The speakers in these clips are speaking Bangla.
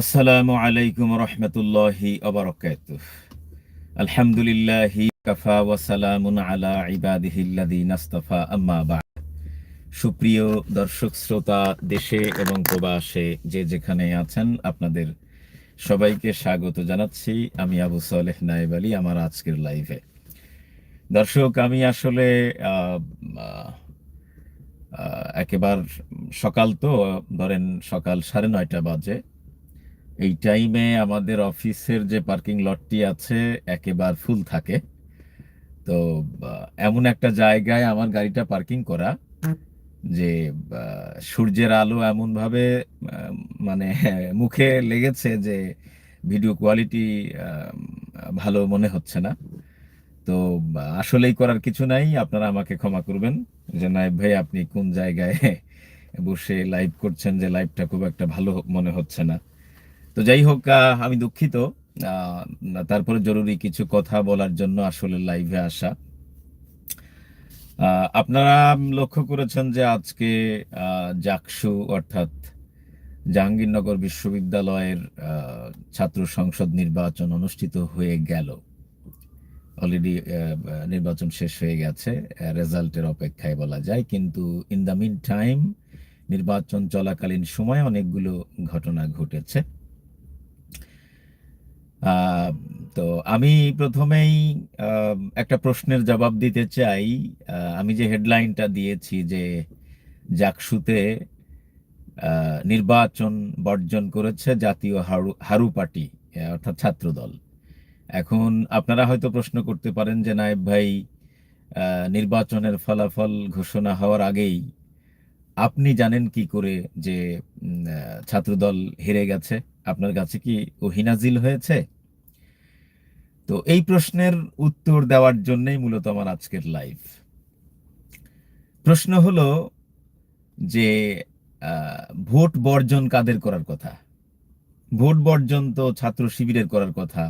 আসসালামু আলাইকুম রহমতুল্লাহি অবরকাত আলহামদুলিল্লাহি কাফা ওয়াসালামুন আলা ইবাদিহিল্লাদি নাস্তফা আম্মা বা'দ। সুপ্রিয় দর্শক, শ্রোতা, দেশে এবং প্রবাসে যে যেখানে আছেন, আপনাদের সবাইকে স্বাগত জানাচ্ছি। আমি আবু সালেহ নায়েব আলী, আমার আজকের লাইভে। দর্শক, আমি আসলে একেবার সকাল তো, ধরেন সকাল সাড়ে নয়টা বাজে। এই টাইমে আমাদের অফিসের যে পার্কিং লটটি আছে, একেবার ফুল থাকে। তো এমন একটা জায়গায় আমার গাড়িটা পার্কিং করা, যে সূর্যের আলো এমন ভাবে মানে মুখে লেগেছে যে ভিডিও কোয়ালিটি ভালো মনে হচ্ছে না। তো আসলেই করার কিছু নাই, আপনারা আমাকে ক্ষমা করবেন। যে, নায়েব ভাই, আপনি কোন জায়গায় বসে লাইভ করছেন যে লাইভটা খুব একটা ভালো মনে হচ্ছে না। তো যাই হোক আমি দুঃখিত। তারপরে জরুরি কিছু কথা বলার জন্য আসলে লাইভে আসা। আপনারা লক্ষ্য করেছেন যে আজকে জাকসু অর্থাৎ জাহাঙ্গীরনগর বিশ্ববিদ্যালয়ের ছাত্র সংসদ নির্বাচন অনুষ্ঠিত হয়ে গেল। অলরেডি নির্বাচন শেষ হয়ে গেছে, রেজাল্টের অপেক্ষায় বলা যায়। কিন্তু ইন দ্য মিন টাইম নির্বাচন চলাকালীন সময় অনেকগুলো ঘটনা ঘটেছে। তো আমি প্রথমেই একটা প্রশ্নের জবাব দিতে চাই। আমি যে হেডলাইনটা দিয়েছি যে জাকসুতে নির্বাচন বর্জন করেছে জাতীয় হারু হারু পার্টি অর্থাৎ ছাত্রদল। এখন আপনারা হয়তো প্রশ্ন করতে পারেন যে, নায়েব ভাই নির্বাচনের ফলাফল ঘোষণা হওয়ার আগেই আপনি জানেন কি করে যে ছাত্রদল হেরে গেছে? আপনার কাছে কি ও হিনাজিল হয়েছে? তো এই প্রশ্নের উত্তর দেওয়ার জন্যই মূলত আমার আজকের লাইভ প্রশ্ন হলো যে ভোট বর্জন কাদের করার কথা? ভোট বর্জন তো ছাত্র শিবিরের করার কথা,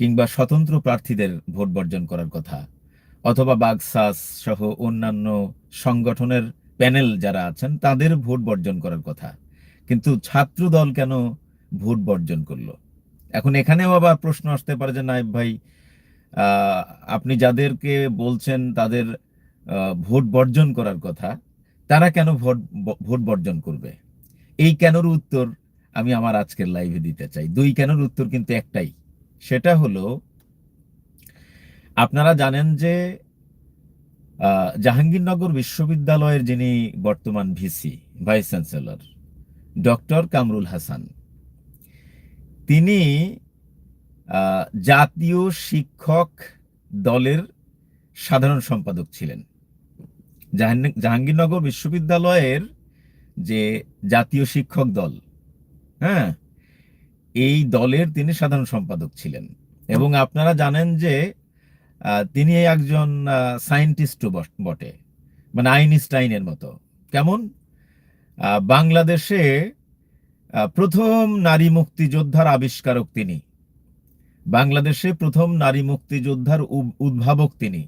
কিংবা স্বতন্ত্র প্রার্থীদের ভোট বর্জন করার কথা, অথবা বাগসাস সহ অন্যান্য সংগঠনের প্যানেল যারা আছেন, তাদের ভোট বর্জন করার কথা। কিন্তু ছাত্র দল কেন ভোট বর্জন করল? এখন এখানেও আবার প্রশ্ন আসতে পারে যে, নায়েব ভাই আপনি যাদেরকে বলছেন তাদের ভোট বর্জন করার কথা, তারা কেন ভোট ভোট বর্জন করবে? এই কেনর উত্তর আমি আমার আজকের লাইভে দিতে চাই। দুই কেনর উত্তর কিন্তু একটাই। সেটা হলো, আপনারা জানেন যে জাহাঙ্গীরনগর বিশ্ববিদ্যালয়ের যিনি বর্তমান VC, vice chancellor, doctor Kamrul Hasan তিনি জাতীয় শিক্ষক দলের সাধারণ সম্পাদক ছিলেন। জাহাঙ্গীরনগর বিশ্ববিদ্যালয়ের যে জাতীয় শিক্ষক দল হ্যাঁ এই দলের তিনি সাধারণ সম্পাদক ছিলেন। এবং আপনারা জানেন যে তিনি একজন সায়েন্টিস্টও বটে মানে আইনস্টাইনের মতো। কেমন? বাংলাদেশে প্রথম নারী মুক্তিযোদ্ধার আবিষ্কারক তিনি। বাংলাদেশে প্রথম নারী মুক্তিযোদ্ধার উদ্ভাবক তিনি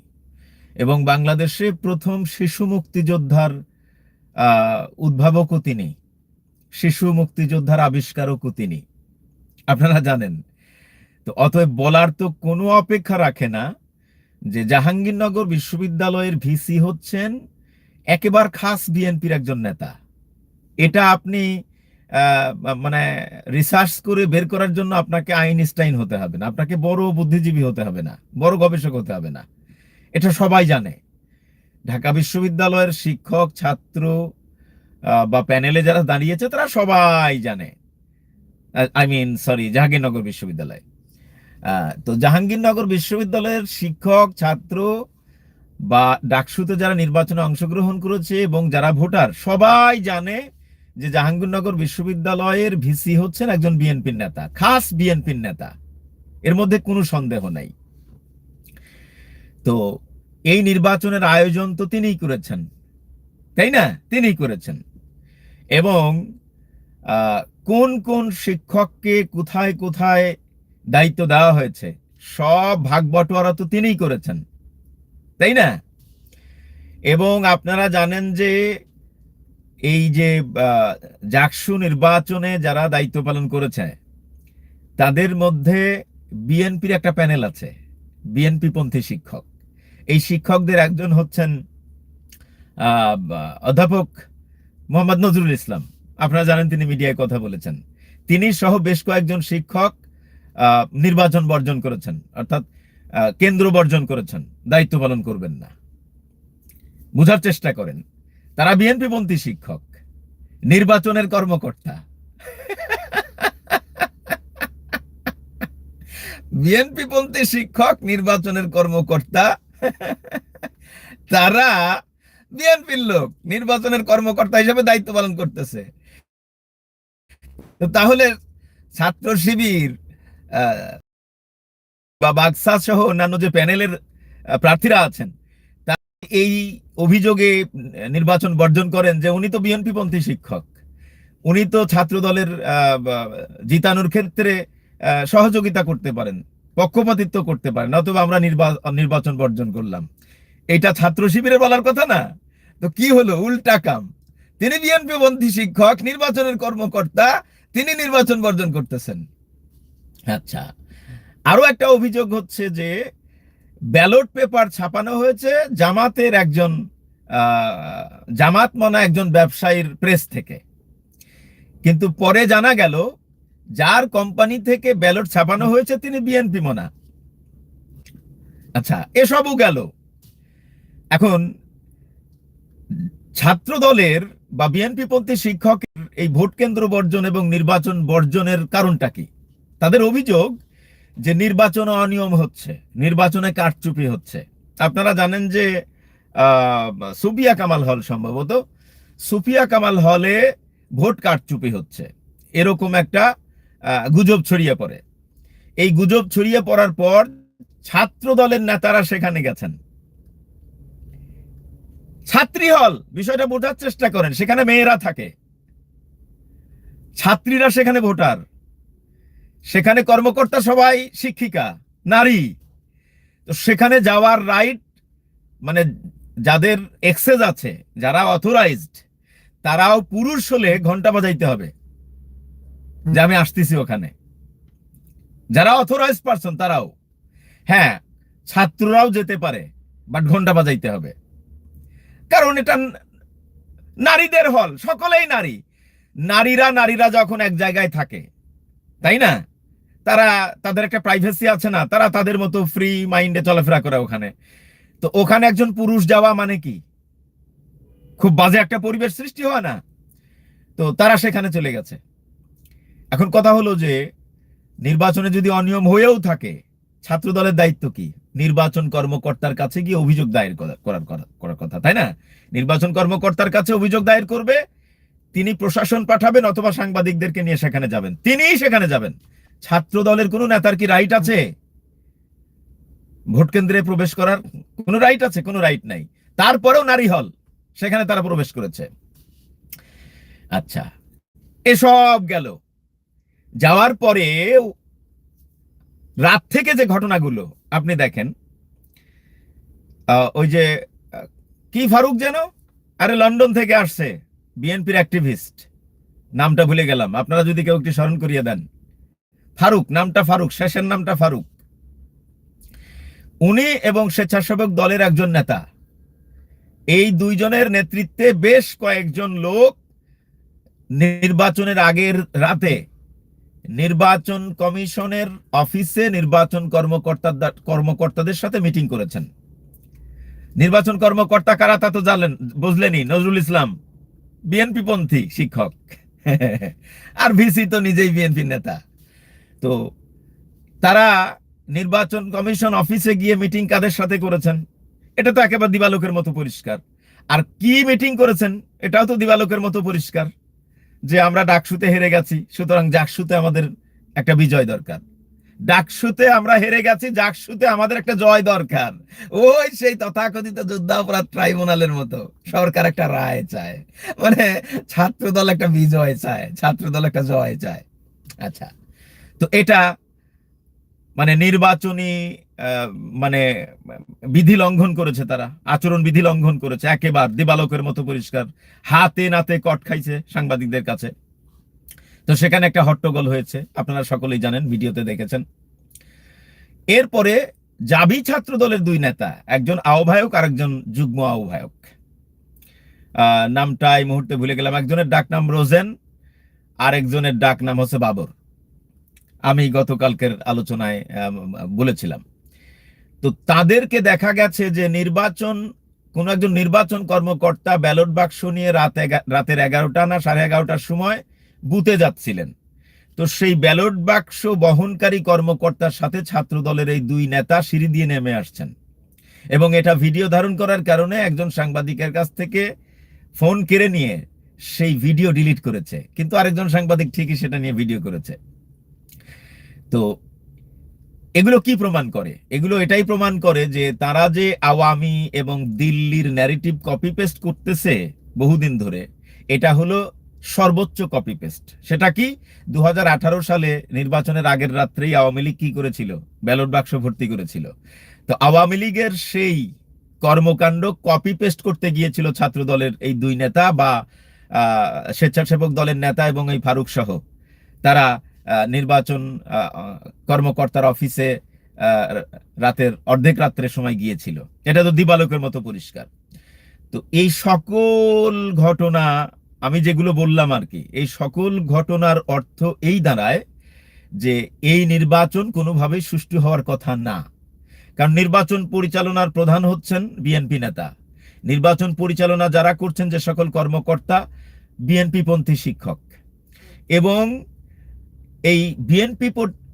এবং বাংলাদেশে প্রথম শিশু মুক্তিযোদ্ধার উদ্ভাবকও তিনি, শিশু মুক্তিযোদ্ধার আবিষ্কারকও তিনি। আপনারা জানেন। তো অতএব বলার তো কোনো অপেক্ষা রাখে না যে জাহাঙ্গীরনগর বিশ্ববিদ্যালয়ের ভিসি হচ্ছেন একেবার খাস বিএনপির একজন নেতা। এটা আপনি মানে রিসার্চ করে বের করার জন্য আপনাকে আইনস্টাইন হতে হবে না। আপনাকে বড় বুদ্ধিজীবী হতে হবে না, বড় গবেষক হতে হবে না। এটা সবাই জানে। ঢাকা বিশ্ববিদ্যালয়ের শিক্ষক, ছাত্র বা প্যানেলে যারা দাঁড়িয়েছে, তারা সবাই জানে। আই মিন সরি জাহাঙ্গীরনগর বিশ্ববিদ্যালয়। তো জাহাঙ্গীরনগর বিশ্ববিদ্যালয়ের শিক্ষক, ছাত্র, বা ডাকসুতে যারা নির্বাচনে অংশগ্রহণ করেছে এবং যারা ভোটার, সবাই জানে যে জাহাঙ্গীরনগর বিশ্ববিদ্যালয়ের ভিসি হচ্ছেন একজন বিএনপির নেতা, খাস বিএনপির নেতা। এর মধ্যে কোনো সন্দেহ নাই। তো এই নির্বাচনের আয়োজন তো তিনিই করেছেন, তাই না? তিনিই করেছেন। এবং কোন কোন শিক্ষককে কোথায় কোথায় দায়িত্ব দেওয়া হয়েছে, সব ভাগ বটোয়ারা তো তিনিই করেছেন, তাই না? এবং আপনারা জানেন যে এই যে জাকসু নির্বাচনে যারা দায়িত্ব পালন করেছে, তাদের মধ্যে বিএনপির একটা প্যানেল আছে, বিএনপি পন্থী শিক্ষক। এই শিক্ষকদের একজন হচ্ছেন অধ্যাপক মোহাম্মদ নজরুল ইসলাম। আপনারা জানেন তিনি মিডিয়ায় কথা বলেছেন। তিনি সহ বেশ কয়েকজন শিক্ষক নির্বাচন বর্জন করেছেন, অর্থাৎ কেন্দ্র বর্জন করেছেন। দায়িত্ব পালন করবেন না। বুঝার চেষ্টা করেন। তারা বিএনপি পন্থী শিক্ষক, নির্বাচনের কর্মকর্তা। বিএনপি পন্থী শিক্ষক, নির্বাচনের কর্মকর্তা। তারা বিএনপির লোক, নির্বাচনের কর্মকর্তা হিসেবে দায়িত্ব পালন করতেছে। তাহলে ছাত্র শিবির বা বাক্সা সহ অন্যান্য যে প্যানেলের প্রার্থীরা আছেন এই অভিযোগে নির্বাচন বর্জন করেন যে উনি তো বিএনপি পন্থী শিক্ষক। উনি তো ছাত্র দলের জিতানোর ক্ষেত্রে সহযোগিতা করতে পারেন, পক্ষপাতিত্ব করতে পারেন অথবা আমরা নির্বা- নির্বাচন বর্জন করলাম। এটা ছাত্র শিবিরের বলার কথা না। তো কি হলো? উল্টা কাম। তিনি বিএনপি পন্থী শিক্ষক, নির্বাচনের কর্মকর্তা, তিনি নির্বাচন বর্জন করতেছেন। আচ্ছা। আরও একটা অভিযোগ হচ্ছে যে ব্যালট পেপার ছাপানো হয়েছে জামাতের একজন জামাত মনা একজন ব্যবসায়ীর প্রেস থেকে। কিন্তু পরে জানা গেল, যার কোম্পানি থেকে ব্যালট ছাপানো হয়েছে তিনি বিএনপি মনা। আচ্ছা এসবও গেল। এখন ছাত্র দলের বা বিএনপি পন্থী শিক্ষকের এই ভোট কেন্দ্র বর্জন এবং নির্বাচন বর্জনের কারণটা কি? তাদের অভিযোগ যে নির্বাচনে অনিয়ম হচ্ছে, নির্বাচনে কারচুপি হচ্ছে। আপনারা জানেন যে সুফিয়া কামাল হল সম্ভবত। সুফিয়া কামাল হলে ভোট কারচুপি হচ্ছে। এরকম একটা গুজব ছড়িয়ে পড়ে। এই গুজব ছড়িয়ে পড়ার পর ছাত্র দলের নেতারা সেখানে গেছেন। ছাত্রী হল, বিষয়টা বোঝার চেষ্টা করেন, সেখানে মেয়েরা থাকে। ছাত্রীরা সেখানে ভোটার। সেখানে কর্মকর্তা সবাই শিক্ষিকা, নারী। তো সেখানে যাওয়ার রাইট মানে যাদের এক্সেস আছে, যারা অথরাইজড তারাও পুরুষ হলে ঘণ্টা বাজাইতে হবে। যে আমি আসতেছি ওখানে। যারা অথরাইজ পারসন তারাও। হ্যাঁ ছাত্ররাও যেতে পারে বাট ঘণ্টা বাজাইতে হবে। কারণ এটা নারীদের হল, সকলেই নারী। নারীরা নারীরা যখন এক জায়গায় থাকে, তাই না? তারা, তাদের একটা প্রাইভেসি আছে না, তারা তাদের মতো ফ্রি মাইন্ডে চলাফেরা করে ওখানে। তো ওখানে একজন পুরুষ যাওয়া মানে কি? খুব বাজে একটা পরিবেশ সৃষ্টি হয় না? তো তারা সেখানে চলে গেছে। এখন কথা হলো যে, নির্বাচনে যদি অনিয়ম হয়েও থাকে ছাত্র দলের দায়িত্ব কি? নির্বাচন কর্মকর্তার কাছে গিয়ে অভিযোগ দায়ের করা- করার করা- করার কথা, তাই না? নির্বাচন কর্মকর্তার কাছে অভিযোগ দায়ের করবে, তিনি প্রশাসন পাঠাবেন অথবা সাংবাদিকদেরকে নিয়ে সেখানে যাবেন। তিনিই সেখানে যাবেন। ছাত্র দলের কোনো নেতার কি রাইট আছে? ভোট কেন্দ্রে প্রবেশ করার কোনো রাইট আছে? কোনো রাইট নাই। তারপরেও নারী হল, সেখানে তারা প্রবেশ করেছে। আচ্ছা এসব গেল। যাওয়ার পরে রাত থেকে যে ঘটনাগুলো, আপনি দেখেন ওই যে কি ফারুক যেন? আরে লন্ডন থেকে আসছে, বিএনপির অ্যাক্টিভিস্ট নামটা ভুলে গেলাম। আপনারা যদি কেউ একটি স্মরণ করিয়ে দেন। ফারুক, নামটা ফারুক, শেষের নামটা ফারুক। উনি এবং স্বেচ্ছাসেবক দলের একজন নেতা। এই দুইজনের নেতৃত্বে বেশ কয়েকজন লোক নির্বাচনের আগের রাতে নির্বাচন কমিশনের অফিসে নির্বাচন কর্মকর্তা কর্মকর্তাদের সাথে মিটিং করেছেন। নির্বাচন কর্মকর্তা কারা তা তো জানলেন বুঝলেনই নজরুল ইসলাম, বিএনপি পন্থী শিক্ষক। আর ভিসি তো নিজেই বিএনপি নেতা। তো তারা নির্বাচন কমিশন অফিসে গিয়ে মিটিং কাদের সাথে করেছেন? এটা তো একেবারে দিবালোকের মতো পরিষ্কার। আর কি মিটিং করেছেন? এটাও তো দিবালোকের মতো পরিষ্কার যে আমরা ডাকসুতে হেরে গেছি, সুতরাং জাকসুতে আমাদের একটা বিজয় দরকার। ডাকসুতে আমরা হেরে গেছি, জাকসুতে আমাদের একটা জয় দরকার। ওই সেই তথাকথিত যুদ্ধাপরাধ ট্রাইব্যুনালের মতো। সরকার একটা রায় চায়। মানে ছাত্র দল একটা বিজয় চায় ছাত্র দল একটা জয় চায়। আচ্ছা। তো এটা মানে নির্বাচনী মানে বিধি লঙ্ঘন করেছে তারা আচরণ বিধি লঙ্ঘন করেছে একেবার দিবালকের মতো পরিষ্কার হাতে নাতে কট খাইছে সাংবাদিকদের কাছে। তো সেখানে একটা হট্টগোল হয়েছে আপনারা সকলেই জানেন ভিডিওতে দেখেছেন। এরপরে জাবি ছাত্র দলের দুই নেতা একজন আহ্বায়ক আর একজন যুগ্ম আহ্বায়ক। আহ, নামটা এই মুহূর্তে ভুলে গেলাম একজনের ডাক নাম রোজেন আর একজনের ডাক নাম হচ্ছে বাবর। আমি গতকালকের আলোচনায় বলেছিলাম। তো তাদেরকে দেখা গেছে যে নির্বাচন, কোন একজন নির্বাচন কর্মকর্তা ব্যালট বাক্স নিয়ে রাত রাতের এগারোটা না সাড়ে এগারোটার সময় বুথে যাচ্ছিলেন। তো সেই ব্যালট বাক্স বহনকারী কর্মকর্তার সাথে ছাত্র দলের এই দুই নেতা সিঁড়ি দিয়ে নেমে আসছেন। এবং এটা ভিডিও ধারণ করার কারণে একজন সাংবাদিকের কাছ থেকে ফোন কেড়ে নিয়ে সেই ভিডিও ডিলিট করেছে। কিন্তু আরেকজন সাংবাদিক ঠিকই সেটা নিয়ে ভিডিও করেছে। তো এগুলো কি প্রমাণ করে? এগুলো এটাই প্রমাণ করে যে তারা যে আওয়ামী এবং দিল্লির ন্যারেটিভ কপি পেস্ট করতেছে বহুদিন ধরে, এটা হলো সর্বোচ্চ কপি পেস্ট সেটা কি? দুহাজার আঠারো সালে নির্বাচনের আগের রাত্রেই আওয়ামী লীগ কি করেছিল? ব্যালট বাক্স ভর্তি করেছিল। তো আওয়ামী লীগের সেই কর্মকাণ্ড কপি পেস্ট করতে গিয়েছিল ছাত্র দলের এই দুই নেতা বা স্বেচ্ছাসেবক দলের নেতা এবং এই ফারুক সহ তারা নির্বাচন কর্মকর্তার অফিসে রাতের অর্ধেক রাত্রের সময় গিয়েছিল। এটা তো দিবালোকের মতো পরিষ্কার। তো এই সকল ঘটনা, আমি যেগুলো বললাম আর কি, এই সকল ঘটনার অর্থ এই দাঁড়ায় যে এই নির্বাচন কোনোভাবেই সুষ্ঠু হওয়ার কথা না। কারণ নির্বাচন পরিচালনার প্রধান হচ্ছেন বিএনপি নেতা। নির্বাচন পরিচালনা যারা করছেন যে সকল কর্মকর্তা, বিএনপি পন্থী শিক্ষক। এবং এই বিএনপি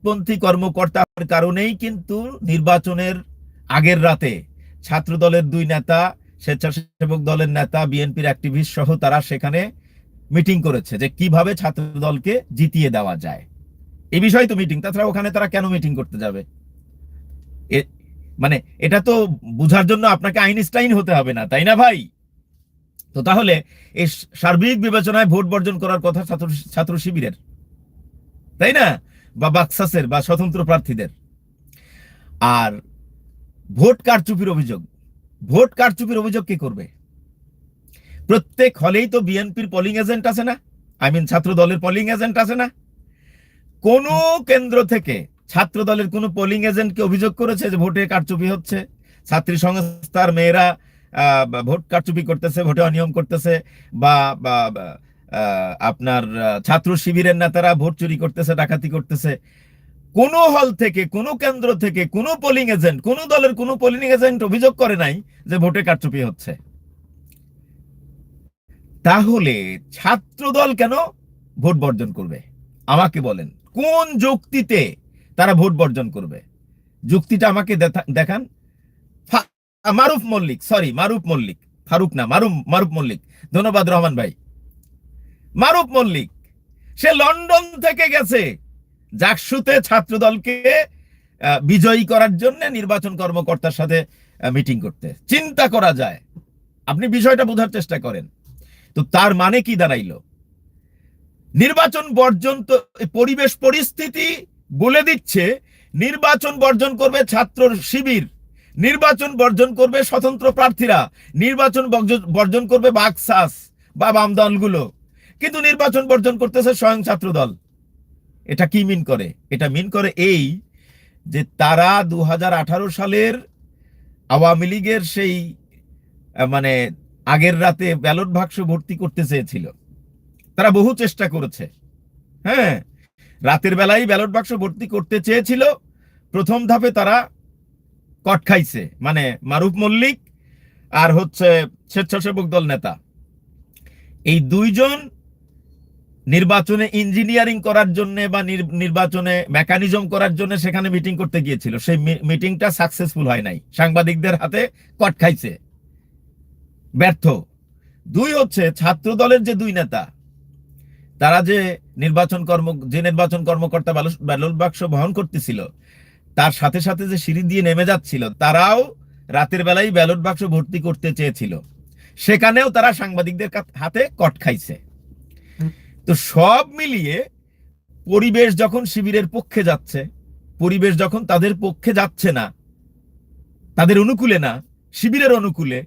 পন্থী কর্মকর্তার কারণেই কিন্তু নির্বাচনের আগের রাতে ছাত্র দলের দুই নেতা, স্বেচ্ছাসেবক দলের নেতা বিএনপির অ্যাক্টিভিস্ট সহ তারা সেখানে মিটিং করেছে যে কীভাবে ছাত্র দলকে জিতিয়ে দেওয়া যায়। এই বিষয় তো মিটিং, তাছাড়া ওখানে তারা কেন মিটিং করতে যাবে? মানে এটা তো বুঝার জন্য আপনাকে আইনস্টাইন হতে হবে না, তাই না ভাই? তো তাহলে এই সার্বিক বিবেচনায় ভোট বর্জন করার কথা ছাত্র ছাত্র শিবিরের। তাই না? বা বাক্সাসের, বা স্বতন্ত্র প্রার্থীদের। আর ভোট কারচুপির অভিযোগ। ভোট কারচুপির অভিযোগ কে করবে? প্রত্যেক হলেই তো বিএনপির পলিং এজেন্ট আছে না? আই মিন ছাত্র দলের পলিং এজেন্ট আছে না? কোন কেন্দ্র থেকে ছাত্র দলের কোন পোলিং এজেন্টকে অভিযোগ করেছে যে ভোটে কারচুপি হচ্ছে? ছাত্রী সংস্থার মেয়েরা ভোট কারচুপি করতেছে, ভোটে অনিয়ম করতেছে বা আপনার ছাত্র শিবিরের নেতারা ভোট চুরি করতেছে, ডাকাতি করতেছে। কোন হল থেকে, কোন কেন্দ্র থেকে, কোন পোলিং এজেন্ট কোন দলের কোন পোলিং এজেন্ট অভিযোগ করে নাই যে ভোটে কারচুপি হচ্ছে। তাহলে ছাত্র দল কেন ভোট বর্জন করবে? আমাকে বলেন, কোন যুক্তিতে তারা ভোট বর্জন করবে? যুক্তিটা আমাকে দেখা- দেখান। মারুফ মল্লিক সরি মারুফ মল্লিক, ফারুক না মারুফ মারুফ মল্লিক। ধন্যবাদ রহমান ভাই। মারুফ মল্লিক, সে লন্ডন থেকে গেছে। জাকসুতে ছাত্র দলকে বিজয়ী করার জন্য নির্বাচন কর্মকর্তার সাথে মিটিং করতে। চিন্তা করা যায়। আপনি বিষয়টা বোঝার চেষ্টা করেন। তো তার মানে কি দাঁড়াইলো? নির্বাচন বর্জন তো, পরিবেশ পরিস্থিতি বলে দিচ্ছে, নির্বাচন বর্জন করবে ছাত্র শিবির, নির্বাচন বর্জন করবে স্বতন্ত্র প্রার্থীরা, নির্বাচন বর্জ- বর্জন করবে বাকসাস বা বাম দলগুলো। কিন্তু নির্বাচন বর্জন করতেছে স্বয়ং ছাত্র দল এটা কি মিন করে? এটা মিন করে এই যে তারা দু হাজার আঠারো সালের আওয়ামী লীগের সেই মানে আগের রাতে ব্যালট বাক্স ভর্তি করতে চেয়েছিল। তারা বহু চেষ্টা করেছে। হ্যাঁ রাতের বেলায় ব্যালট বাক্স ভর্তি করতে চেয়েছিল। প্রথম ধাপে তারা কট খাইছে মানে মারুফ মল্লিক আর হচ্ছে স্বেচ্ছাসেবক দল নেতা। এই দুইজন নির্বাচনে ইঞ্জিনিয়ারিং করার জন্য বা নির- নির্বাচনে মেকানিজম করার জন্য সেখানে মিটিং করতে গিয়েছিল। সেই মিটিংটা সাকসেসফুল হয় নাই। সাংবাদিকদের হাতে কট খাইছে। ব্যর্থ। দুই হচ্ছে ছাত্র দলের যে দুই নেতা, তারা যে নির্বাচন কর্ম, যে নির্বাচন কর্মকর্তা ব্যালট- বাক্স বহন করতেছিল, তার সাথে সাথে যে সিঁড়ি দিয়ে নেমে যাচ্ছিল, তারাও রাতের বেলায় ব্যালট বাক্স ভর্তি করতে চেয়েছিল। সেখানেও তারা সাংবাদিকদের হাতে কট খাইছে। তো সব মিলিয়ে পরিবেশ যখন শিবিরের পক্ষে যাচ্ছে, পরিবেশ যখন তাদের পক্ষে যাচ্ছে না, তাদের অনুকূলে না, শিবিরের অনুকূলে,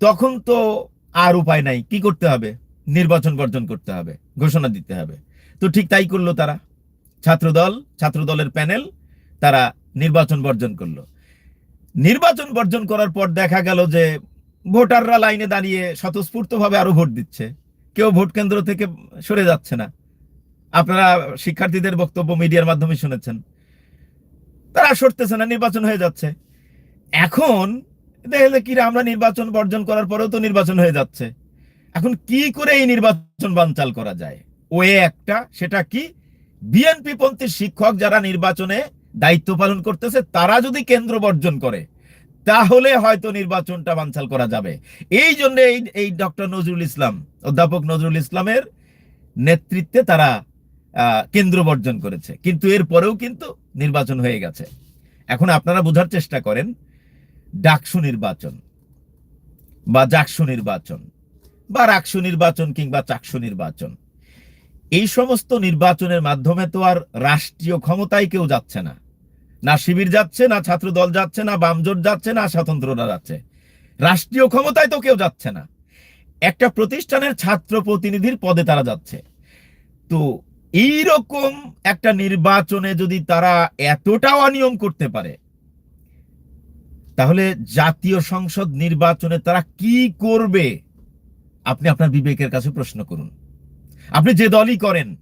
তখন তো আর উপায় নাই। কি করতে হবে? নির্বাচন বর্জন করতে হবে, ঘোষণা দিতে হবে। তো ঠিক তাই করল তারা। ছাত্রদল, ছাত্রদলের প্যানেল, তারা নির্বাচন বর্জন করল। নির্বাচন বর্জন করার পর দেখা গেল যে ভোটাররা লাইনে দাঁড়িয়ে স্বতঃস্ফূর্তভাবে আরও ভোট দিচ্ছে। কেউ ভোট কেন্দ্র থেকে সরে যাচ্ছে না। আপনারা শিক্ষার্থীদের বক্তব্য মিডিয়ার মাধ্যমে শুনেছেন। তারা সরতেছে না, নির্বাচন হয়ে যাচ্ছে। এখন দেখলে কি আমরা নির্বাচন বর্জন করার পরেও তো নির্বাচন হয়ে যাচ্ছে। এখন কি করে এই নির্বাচন বানচাল করা যায়? ওয়ে একটা, সেটা কি? বিএনপি পন্থী শিক্ষক যারা নির্বাচনে দায়িত্ব পালন করতেছে, তারা যদি কেন্দ্র বর্জন করে তাহলে হয়তো নির্বাচনটা বানচাল করা যাবে। এই জন্য এই এই ডক্টর নজরুল ইসলাম, অধ্যাপক নজরুল ইসলামের নেতৃত্বে তারা কেন্দ্র বর্জন করেছে। কিন্তু এর পরেও কিন্তু নির্বাচন হয়ে গেছে। এখন আপনারা বোঝার চেষ্টা করেন, ডাকসু নির্বাচন বা জাকসু নির্বাচন বা রাকসু নির্বাচন কিংবা চাকসু নির্বাচন, এই সমস্ত নির্বাচনের মাধ্যমে তো আর রাষ্ট্রীয় ক্ষমতায় কেউ যাচ্ছে না। না শিবির যাচ্ছে, না ছাত্র দল যাচ্ছে, না বামজোট যাচ্ছে, না স্বতন্ত্ররা যাচ্ছে। রাষ্ট্রীয় ক্ষমতায় তো কেউ যাচ্ছে না। একটা প্রতিষ্ঠানের ছাত্র প্রতিনিধির পদে তারা যাচ্ছে। তো এইরকম একটা নির্বাচনে যদি তারা এতটাও অনিয়ম করতে পারে, তাহলে জাতীয় সংসদ নির্বাচনে তারা কি করবে? আপনি আপনার বিবেকের কাছে প্রশ্ন করুন। আপনি যে দলই করেন,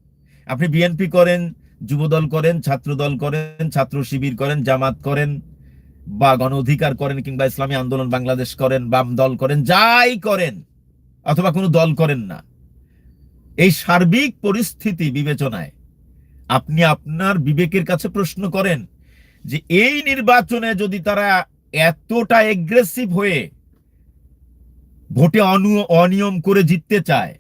আপনি বিএনপি করেন যুবদল করেন ছাত্র দল করেন, ছাত্র শিবির করেন, জামাত করেন, বা গণ অধিকার করেন কিংবা ইসলামী আন্দোলন বাংলাদেশ করেন, বাম দল করেন, যাই করেন, অথবা কোনো দল করেন না। এই সার্বিক পরিস্থিতি বিবেচনায় আপনি আপনার বিবেকের কাছে প্রশ্ন করেন যে এই নির্বাচনে যদি তারা এতটা এগ্রেসিভ হয়ে ভোটে অনু- অনিয়ম করে জিততে চায়,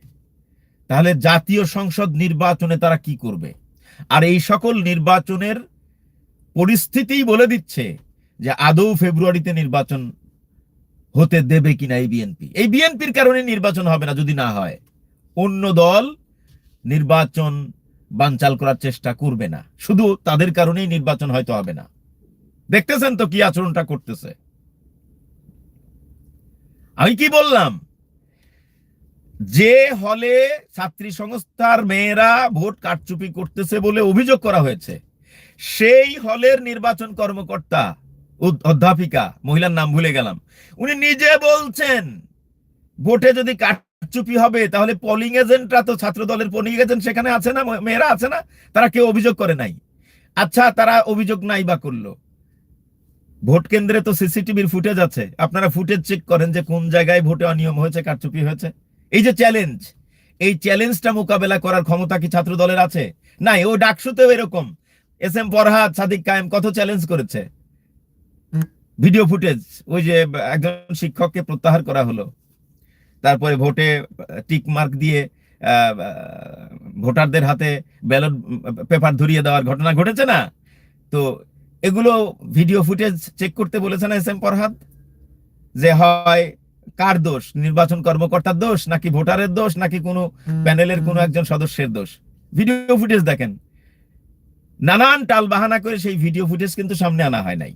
তাহলে জাতীয় সংসদ নির্বাচনে তারা কি করবে? আর এই সকল নির্বাচনের পরিস্থিতিই বলে দিচ্ছে যে আদৌ ফেব্রুয়ারিতে নির্বাচন হতে দেবে কিনা এই বিএনপি। এই বিএনপির কারণে নির্বাচন হবে না যদি না হয়। অন্য দল নির্বাচন বানচাল করার চেষ্টা করবে না। শুধু তাদের কারণেই নির্বাচন হয়তো হবে না। দেখতেছেন তো কি আচরণটা করতেছে। আমি কি বললাম? যে হলে ছাত্রী সংস্থার মেয়েরা ভোট কারচুপি করতেছে বলে অভিযোগ করা হয়েছে, সেই হলের নির্বাচন কর্মকর্তা অধ- অধ্যাপিকা, মহিলার নাম ভুলে গেলাম, উনি নিজে বলছেন, ভোটে যদি কারচুপি হবে তাহলে পোলিং এজেন্টরা তো ছাত্র দলের পোলিং এজেন্ট সেখানে আছে না মেয়েরা আছে না, তারা কেউ অভিযোগ করে নাই। আচ্ছা তারা অভিযোগ নাই বা করল। ভোট কেন্দ্রে তো সিসিটিভির ফুটেজ আছে, আপনারা ফুটেজ চেক করেন যে কোন জায়গায় ভোটে অনিয়ম হয়েছে, কারচুপি হয়েছে। এই যে চ্যালেঞ্জ এই চ্যালেঞ্জটা মোকাবেলা করার ক্ষমতা কি ছাত্র দলের আছে? নাই, ও ডাকসুতেও এরকম। এস এম ফরহাদ সাদিক কায়েম কত চ্যালেঞ্জ করেছে? ভিডিও ফুটেজ, ওই যে একজন শিক্ষককে প্রত্যাহার করা হলো। তারপরে ভোটে টিক মার্ক দিয়ে ভোটারদের হাতে ব্যালট, পেপার ধরিয়ে দেওয়ার ঘটনা ঘটেছে না? তো এগুলো ভিডিও ফুটেজ চেক করতে বলেছে না এস এম ফরহাদ? যে হয় কার দোষ? নির্বাচন কর্মকর্তার দোষ নাকি ভোটারের দোষ নাকি কোনো প্যানেলের কোনো একজন সদস্যের দোষ? ভিডিও ফুটেজ দেখেন। নানান টাল বাহানা করে সেই ভিডিও ফুটেজ কিন্তু সামনে আনা হয় নাই।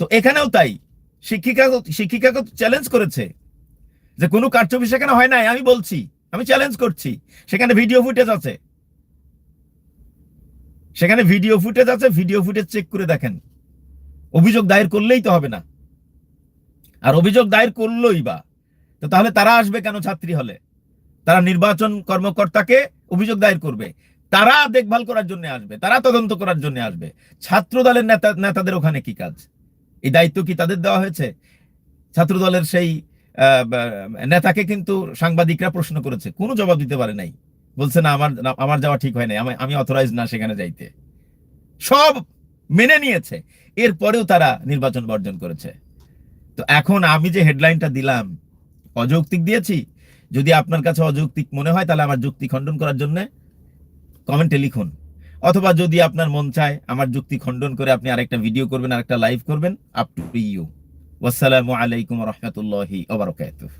তো এখানেও তাই। শিক্ষিকা শিক্ষিকাকে চ্যালেঞ্জ করেছে যে কোনো কারচুপি সেখানে হয় নাই আমি বলছি আমি চ্যালেঞ্জ করছি। সেখানে ভিডিও ফুটেজ আছে। সেখানে ভিডিও ফুটেজ আছে ভিডিও ফুটেজ চেক করে দেখেন। অভিযোগ দায়ের করলেই তো হবে না। আর অভিযোগ দায়ের করলোই বা। তো তাহলে তারা আসবে কেন ছাত্রী হলে? তারা নির্বাচন কর্মকর্তাকে অভিযোগ দায়ের করবে। তারা দেখভাল করার জন্য আসবে, তারা তদন্ত করার জন্য আসবে। ছাত্র দলের নেতা, নেতাদের ওখানে কি কাজ? এই দায়িত্ব কি তাদের দেওয়া হয়েছে? ছাত্র দলের সেই নেতাকে কিন্তু সাংবাদিকরা প্রশ্ন করেছে, কোনো জবাব দিতে পারে নাই। বলছে, না, আমার আমার যাওয়া ঠিক হয় নাই, আমি অথরাইজ না সেখানে যাইতে। সব মেনে নিয়েছে। এরপরেও তারা নির্বাচন বর্জন করেছে। তো এখন আমি যে হেডলাইনটা দিলাম অযৌক্তিক দিয়েছি? যদি আপনার কাছে অযৌক্তিক মনে হয়, তাহলে আমার যুক্তি খণ্ডন করার জন্য কমেন্টে লিখুন। অথবা যদি আপনার মন চায়, আমার যুক্তি খণ্ডন করে আপনি আরেকটা ভিডিও করবেন, আরেকটা লাইভ করবেন আপ টু ইউ আসসালামু আলাইকুম রহমতুল্লাহি ওবরাকাতুহ